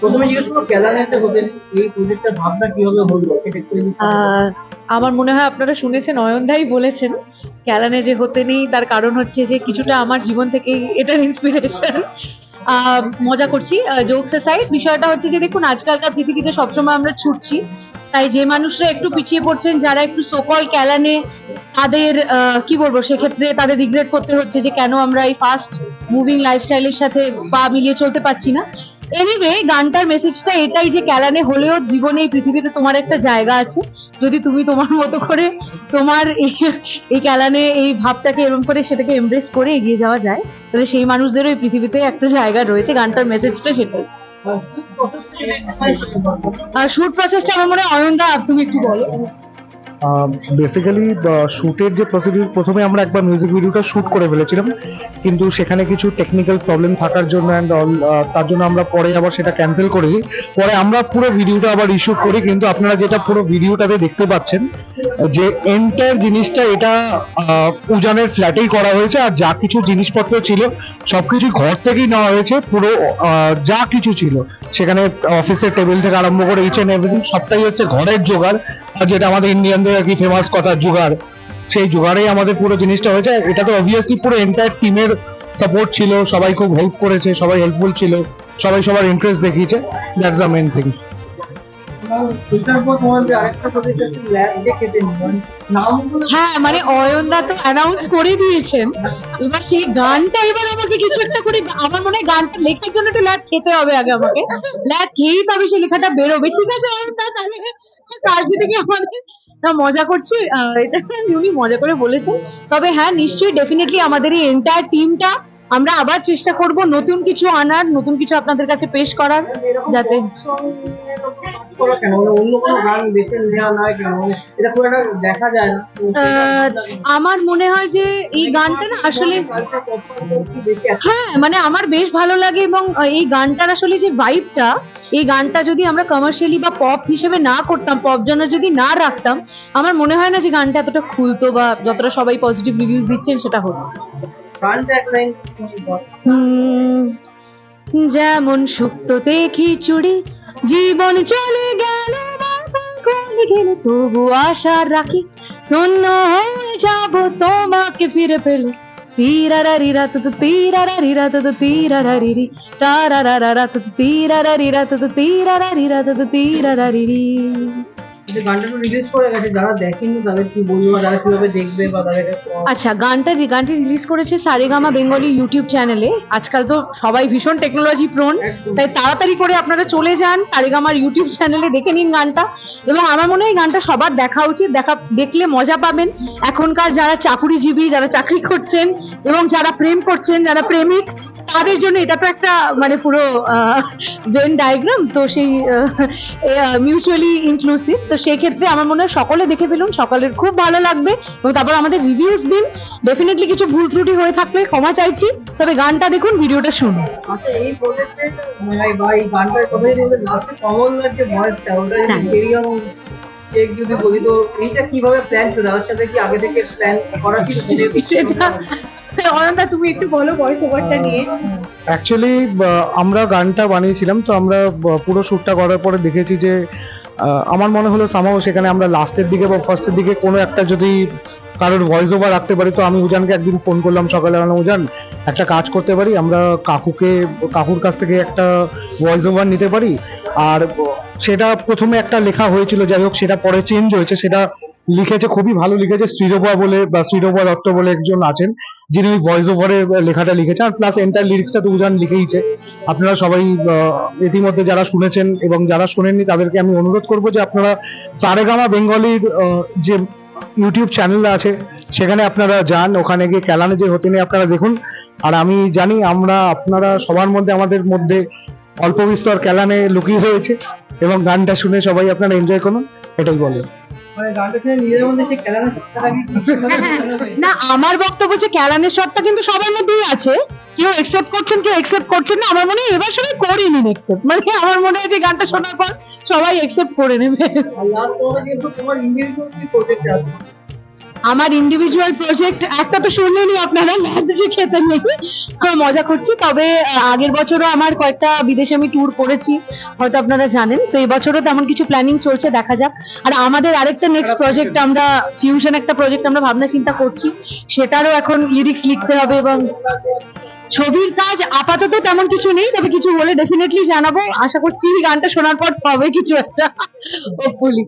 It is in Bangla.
প্রথমে জিজ্ঞেস করব হতেন এই ভাবনা কীভাবে হলো? আমার মনে হয় আপনারা শুনেছেন, অয়নদাই বলেছেন ক্যালানে যে হতে নেই, তার কারণ হচ্ছে যে কিছুটা আমার জীবন থেকে এটার ইন্সপিরেশন মজা করছি। জোকস সাইড বিষয়টা হচ্ছে যে দেখুন, আজকালকার পৃথিবীতে সবসময় আমরা ছুটছি। তাই যে মানুষরা একটু পিছিয়ে পড়ছেন, যারা একটু সোকল ক্যালানে তাদের কি বলব, সেক্ষেত্রে তাদের রিগ্রেট করতে হচ্ছে যে কেন আমরা এই ফাস্ট মুভিং লাইফস্টাইলের সাথে পা মিলিয়ে চলতে পারছি না। এনিওয়ে গানটার মেসেজটা এটাই যে ক্যালানে হলেও জীবনে এই পৃথিবীতে তোমার একটা জায়গা আছে। যদি তুমি তোমার মতো করে তোমার এই- ক্যালানে এই ভাবটাকে এরকম করে সেটাকে এমব্রেস করে এগিয়ে যাওয়া যায়, তাহলে সেই মানুষদেরও এই পৃথিবীতে একটা জায়গা রয়েছে। গানটার মেসেজটা সেটাই। আর শুট প্রসেসটা আমার মনে হয় অয়নদা তুমি একটু বলো। বেসিক্যালি শুটের যে প্রসিডিউর প্রথমে আমরা একবার মিউজিক ভিডিওটা শুট করে ফেলেছিলাম, কিন্তু সেখানে কিছু টেকনিক্যাল প্রবলেম থাকার জন্য অ্যান্ড অল তার জন্য আমরা পরে আবার সেটা ক্যান্সেল করে দিই পরে আমরা পুরো ভিডিওটা আবার ইস্যুট করি, কিন্তু আপনারা যেটা পুরো ভিডিওটাতে দেখতে পাচ্ছেন, যে এন্টার জিনিসটা এটা উজানের ফ্ল্যাটেই করা হয়েছে, আর যা কিছু জিনিসপত্র ছিল, সবকিছু ঘর থেকেই নেওয়া হয়েছে, পুরো যা কিছু ছিল, সেখানে অফিসের টেবিল থেকে আরম্ভ করে ইচ এন্ড এভরিথিং সবটাই হচ্ছে ঘরের জোগাড় আর যেটা আমাদের ইন্ডিয়ানদের আর কি ফেমাস কথা জোগাড়, সেই জোগাড়েই আমাদের পুরো জিনিসটা হয়েছে। এটা তো অবভিয়াসলি পুরো এন্টায়ার টিমের সাপোর্ট ছিল, সবাই খুব হেল্প করেছে, সবাই হেল্পফুল ছিল, সবাই সবার ইন্টারেস্ট দেখিয়েছে। দ্যাটস দ্য মেন থিং হ্যাঁ মানে অয়নদা তো অ্যানাউন্স করে দিয়েছেন। এবার সেই গানটা এবার আমাকে কিছু একটা করে আমার মনে হয় গানটা লেখার জন্য একটু ল্যাদ খেতে হবে আগে আমাকে। ল্যাদ খেয়েই তবে সেই লেখাটা বেরোবে। ঠিক আছে, অয়নদা, তাহলে কালকে থেকে আমাদের না, মজা করছি। এটা উনি মজা করে বলেছেন। তবে হ্যাঁ নিশ্চয়ই ডেফিনেটলি আমাদের এই এন্টায়ার টিমটা আমরা আবার চেষ্টা করব নতুন কিছু আনার, নতুন কিছু আপনাদের কাছে পেশ করার, যাতে আমার মনে হয় যে এই গানটা না আসলে হ্যাঁ মানে আমার বেশ ভালো লাগে এবং এই গানটার আসলে যে ভাইবটা এই গানটা যদি আমরা কমার্শিয়ালি বা পপ হিসেবে না করতাম পপ জনের যদি না রাখতাম, আমার মনে হয় না যে গানটা এতটা খুলতো বা যতটা সবাই পজিটিভ রিভিউজ দিচ্ছেন সেটা হতো। যেমন শুক্তোতে খিচুড়ি জীবন চলে গেল চলে তবু আশা রাখি ধন্য হয়ে যাব তোমাকে ফিরে পেলে। তীরারারি রাত তো তীরারারি রাত তো তীরারারি রি, তারারারা রাত তো তীরারারি রাত তো তীরারারি রাত তো তীরারারি রি। যে গানটা রিলিজ করে গেছে যারা দেখেনি তাদের কি বলব বা কীভাবে দেখবে বা তাদের আচ্ছা গানটা গানটি রিলিজ করেছে সারেগামা বেঙ্গলি ইউটিউব চ্যানেলে আজকাল তো সবাই ভীষণ টেকনোলজি প্রোন তাই তাড়াতাড়ি করে আপনারা চলে যান সারেগামার ইউটিউব চ্যানেলে দেখে নিন গানটা। এবং আমার মনে হয় গানটা সবার দেখা উচিত দেখা দেখলে মজা পাবেন। এখনকার যারা চাকুরিজীবী যারা চাকরি করছেন এবং যারা প্রেম করছেন যারা প্রেমিক তাদের জন্য এটা তো একটা মানে পুরো ভেন ডায়াগ্রাম তো সেই মিউচুয়ালি ইনক্লুসিভ তো সেই ক্ষেত্রে আমার মনে হয় সকলে দেখে ফেলুন সকলের খুব ভালো লাগবে এবং তারপর আমাদের রিভিউজ দিন ডেফিনেটলি কিছু ভুল ত্রুটি হয়ে থাকলে ক্ষমা চাইছি তবে গানটা দেখুন ভিডিওটা শুনুন। কীভাবে প্ল্যান ছিল সাথে কি আগে থেকে প্ল্যান করা ছিল? অনন্তা তুমি একটু বলো ভয়েস ওভারটা নিয়ে। অ্যাকচুয়ালি আমরা গানটা বানিয়েছিলাম, তো আমরা পুরো শ্যুটটা করার পরে দেখেছি যে আমার মনে হলো সামাও সেখানে আমরা লাস্টের দিকে বা ফার্স্টের দিকে কোনো একটা যদি কারোর ভয়েস ওভার রাখতে পারি, তো আমি উজানকে একদিন ফোন করলাম সকালে উজান, একটা কাজ করতে পারি, আমরা কাকুকে, কাকুর কাছ থেকে একটা ভয়েস ওভার নিতে পারি। আর সেটা প্রথমে একটা লেখা হয়েছিল, যাই হোক সেটা পরে চেঞ্জ হয়েছে, সেটা লিখেছে, খুবই ভালো লিখেছে, শ্রীরূপা বলে বা শ্রীরূপা দত্ত বলে একজন আছেন, যিনি ওই ভয়েস ওভারে লেখাটা লিখেছে আর প্লাস এন্টার লিরিক্সটা তো উজান লিখেইছে। আপনারা সবাই ইতিমধ্যে যারা শুনেছেন এবং যারা শোনেননি, তাদেরকে আমি অনুরোধ করব যে আপনারা সারেগামা বেঙ্গলির যে ইউটিউব চ্যানেল আছে, সেখানে আপনারা যান। ওখানে গিয়ে ক্যালানে যে নিয়ে আপনারা দেখুন। আর আমি জানি আমরা, আপনারা সবার মধ্যে, আমাদের মধ্যে অল্প বিস্তর ক্যালানে লুকিয়ে রয়েছে এবং গানটা শুনে সবাই আপনারা এনজয় করুন, এটাই বলে মানে মধ্যে সেই খেলানো না আমার বক্তব্য যে ক্যালানের শটটা কিন্তু সবার মধ্যেই আছে। কেউ একসেপ্ট করছেন কেউ একসেপ্ট করছেন না আমার মনে হয় এবার সবাই করে নিন একসেপ্ট মানে আমার মনে হয় যে গানটা শোনার পর সবাই একসেপ্ট করে নেবে। আমার ইন্ডিভিজুয়াল প্রজেক্ট একটা তো শুনলেনই আপনারা লাঞ্চে খেতে নেই। মজা করছি। তবে আগের বছরও আমার কয়েকটা বিদেশে আমি ট্যুর করেছি, হয়তো আপনারা জানেন। তো এবছরও তেমন কিছু প্ল্যানিং চলছে, দেখা যাক। আর আমাদের আরেকটা নেক্সট প্রজেক্ট আমরা ফিউশন একটা প্রজেক্ট আমরা ভাবনা চিন্তা করছি। সেটারও এখন লিরিক্স লিখতে হবে এবং ছবির কাজ আপাতত তেমন কিছু নেই, তবে কিছু হলে ডেফিনেটলি জানাব। আশা করছি গানটা শোনার পর হবে কিছু একটা হোপফুলি